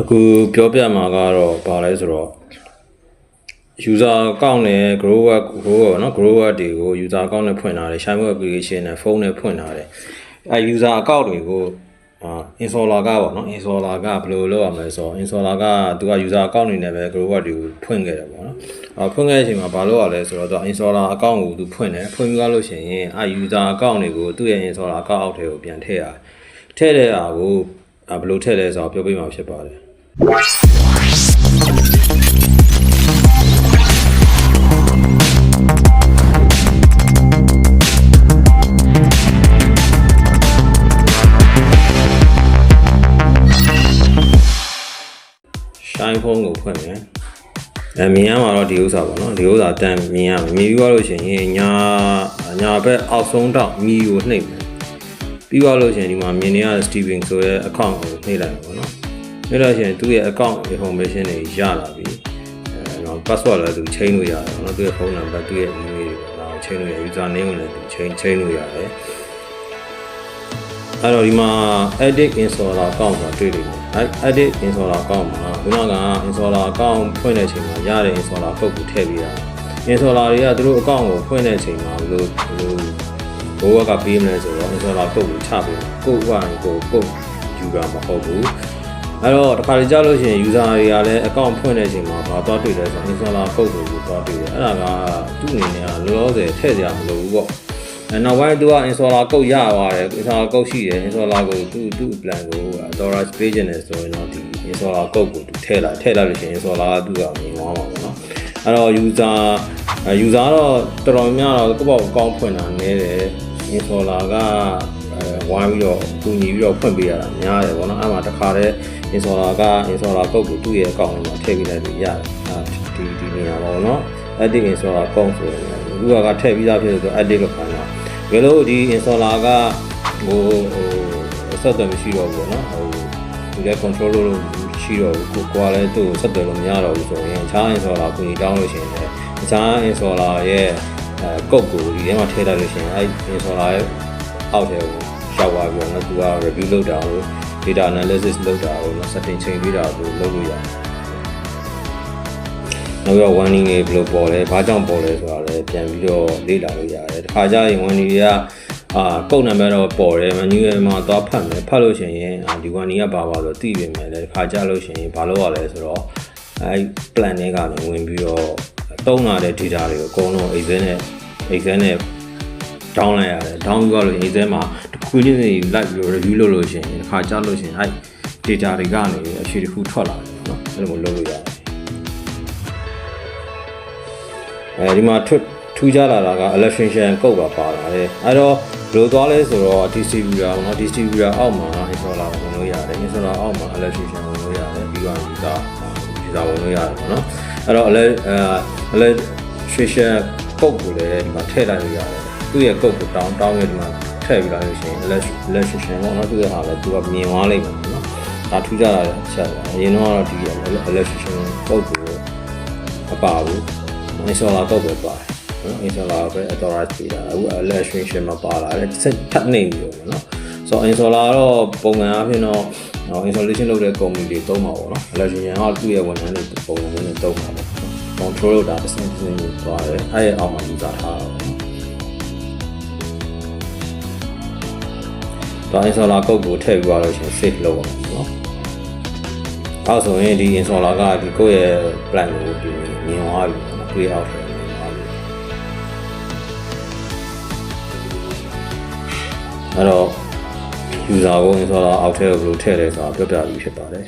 အခုပြောပြမှာကတော့ဘာလဲဆိုတော့ user account နဲ့ grow up grow ပေါ့နော် grow up တွေကို user account နဲ့ဖွင့်ထားတယ် shiny application နဲ့ phone နဲ့ဖွင့်ထားတယ်အဲ user account တွေကိုအာ installer ကပေါ့နော် installer ကဘယ်လိုလုပ်ရမလဲဆိုတော့ installer ကသူက user account တွေနဲ့ပဲ grow up တွေကိုဖွင့်ခဲ့တယ်ပေါ့နော်အာဖွင့်ခဲ့တဲ့အချိန်မှာဘာလုပ်ရလဲဆိုတော့သူ installer account ကိုသူဖွင့်တယ်ဖွင့်ပြီးသွားလို့ရှိရင်အဲ user account တွေကိုသူ့ရဲ့ installer account အောက်ထဲကိုပြန်ထည့်ရတယ်ထည့်တဲ့ဟာကို အဲဘယ်လိုထည့်လဲဆိုတော့ပြောပြမှာဖြစ်ပါတယ် shine phone ကိုဖွင့်မယ်အဲမြင်ရမှာတော့ဒီဥစ္စာပေါ့နော်ဒီဥစ္စာတန်မြင်ရမယ်မြင်ပြီးသွားလို့ရှိရင်ညာညာဘက်အောက်ဆုံးတောက်မီကိုနှိပ်မယ် ပြီးသွားလို့ရှိရင်ဒီမှာမြင်နေရတဲ့ Steven ဆိုတဲ့ account ကိုနှိပ်လိုက်မယ်ပေါ့နော်နှိပ်လို့ရှိရင်သူ့ရဲ့ account information တွေရလာပြီအဲတော့ password လည်းသူချိန်လို့ရတယ်ပေါ့နော်သူ့ရဲ့ phone number သူ့ရဲ့ email တွေပေါ့နော်ချိန်လို့ရ user name ကိုလည်းသူချိန်ချိန်လို့ရတယ်အဲ့တော့ဒီမှာ edit installer account ဆိုတာတွေ့လိမ့်မယ်အဲ edit installer account မှာခုနက installer account ဖွင့်တဲ့အချိန်မှာရတဲ့ installer code ကိုထည့်ပေးရတာ installer တွေကသူတို့ account ကိုဖွင့်တဲ့အချိန်မှာဘယ်လိုဘယ်လို ဘိုးကပေးမလဲဆိုတော့ installer code ကိုချပေးတယ်ကိုယ့်ဘာကိုကိုယူတာမဟုတ်ဘူးအဲ့တော့တစ်ခါလေကြာလို့ရှိရင် user တွေကလည်း account ဖွင့်တဲ့အချိန်မှာဘာသွားတွေ့လဲဆိုတော့ installer code ကိုသွားတွေ့တယ်အဲ့ဒါကသူ့အနေနဲ့ကလောလောဆယ်ထည့်ကြမလို့ဘူးပေါ့အဲနောက်ပိုင်းသူက installer code ရသွားတယ် installer code ရှိတယ် installer ကိုသူ့သူ့ plan ကို storage page နဲ့ဆိုရင်တော့ဒီ installer code ကိုသူထည့်လိုက်ထည့်လိုက်လို့ရှိရင် installer ကသူ့ကမြင်သွားမှာပေါ့နော်အဲ့တော့ user အဲ user တော့တော်တော်များများတော့ကိုယ့်ဘောက်ကောင်းဖွင့်တာနည်းတယ် installer ကအဲဝိုင်းပြီးတော့ကူညီပြီးတော့ဖွင့်ပေးရတာများတယ်ပေါ့နော်အဲ့မှာတစ်ခါတည်း installer က installer code ကိုသူ့ရဲ့ account ထဲမှာထည့်ပေးလိုက်လို့ရတယ်အဲဒီဒီနေရာပေါ့နော် edit installer account ဆိုရင်သူကကထည့်ပြီးသားဖြစ်လို့ edit လုပ်ခိုင်းတာဘယ်လိုဒီ installer ကဟိုဟိုအဆက်အသွယ်မရှိတော့ဘူးပေါ့နော်ဟိုဒီလည်း control လုပ်လို့ရှိတော့ဘူးကိုကွာလည်းသူ့ကိုဆက်သွယ်လို့မရတော့ဘူးဆိုရင်အခြား installer ကိုညီတောင်းလို့ရှိရင်လည်းအခြား installer ရဲ့ အဲ code ကိုဒီထဲမှာထည့်လိုက်လို့ရှိရင်အဲ installer ရဲ့အောက်ထဲကိုရှောက်သွားပြီးတော့သူက review လုပ်တာလို့ data analysis လုပ်တာလို့ setting ချိန်ပေးတာလို့လုပ်လို့ရတယ်နောက်တော့ warning တွေဘယ်လိုပေါ်လဲဘာကြောင့်ပေါ်လဲဆိုတာလည်းပြန်ပြီးတော့လေ့လာလို့ရတယ်တခါကျရင် warning တွေကအာကုတ်နံပါတ်တော့ပေါ်တယ် menu မှာသွားဖတ်မယ်ဖတ်လို့ရှိရင်အာဒီ warning ကပါပါလို့သိပြင်မယ်လေတခါကျလို့ရှိရင်ဘာလို့ရလဲဆိုတော့အဲ plan တွေကလည်းဝင်ပြီးတော့ သုံးလာတဲ့ data တွေကိုအကုန်လုံး Excel နဲ့ Excel နဲ့ down လိုက်ရတယ် down ပြီးတော့လို့ Excel မှာတစ်ခုချင်းစီလိုက်ပြီး review လုပ်လို့ရှိရင်တစ်ခါကြားလို့ရှိရင်အဲ့ data တွေကနေအဖြေတစ်ခုထွက်လာတယ်နော်အဲ့လိုမျိုးလုပ်လို့ရတယ်အဲဒီမှာထွက်ထူးခြားလာတာက electrician ကုတ်ပါပါလာတယ်အဲ့တော့ဘယ်လိုသွားလဲဆိုတော့ distributor ပေါ့နော် distributor အောက်မှာ installer ဝင်လို့ရတယ် installer အောက်မှာ electrician ဝင်လို့ရတယ်ပြီးတော့ဒါ user ဝင်လို့ရတယ်ပေါ့နော်အဲ့တော့ ele အဲ electrician ကုတ်ကိုလည်းဒီမှာထည့်လိုက်လို့ရတယ်သူ့ရဲ့ကုတ်ကိုတောင်းတောင်းရဒီမှာထည့်ပြီးလိုက်လို့ရှိရင် electrician ပေါ့နော်သူ့ရဲ့ဟာလည်းသူကမြင်သွားလိမ့်မယ်ပေါ့နော်ဒါထူးခြားလာတဲ့အချက်ပါအရင်တော့ဒီ electrician ကုတ်ကိုမပါဘူး installer ကောက်ပဲပါတယ်နော် installer ပဲ authorize ပေးတာအခု electrician မှာပါလာတယ်ဆက်ထပ်နေပြီပေါ့နော်ဆိုတော့ installer တော့ပုံမှန်အားဖြင့်တော့ နော် installation လုပ်တဲ့ company တွေသုံးမှာပေါ့နော် electrician ကသူ့ရဲ့ဝန်ထမ်းတွေပုံမှန်နဲ့သုံးမှာပေါ့ control လုပ်တာအစင်းစင်းကိုသွားတယ်အဲ့ရဲ့အောက်မှာ user ထားတာပေါ့နော်တော့ installer ကုတ်ကိုထည့်ပြီးသွားလို့ရှိရင် save လုပ်အောင်ပေါ့နော်အဲဆိုရင်ဒီ installer ကဒီကိုယ့်ရဲ့ plan ကိုဒီမြင်သွားပြီပေါ့နော်တွေ့အောင်တယ်မြင်သွားပြီအဲ့တော့ user ကို installer အောက်ထဲကိုဘယ်လိုထည့်လဲဆိုတာပြောပြပြီးဖြစ်ပါတယ်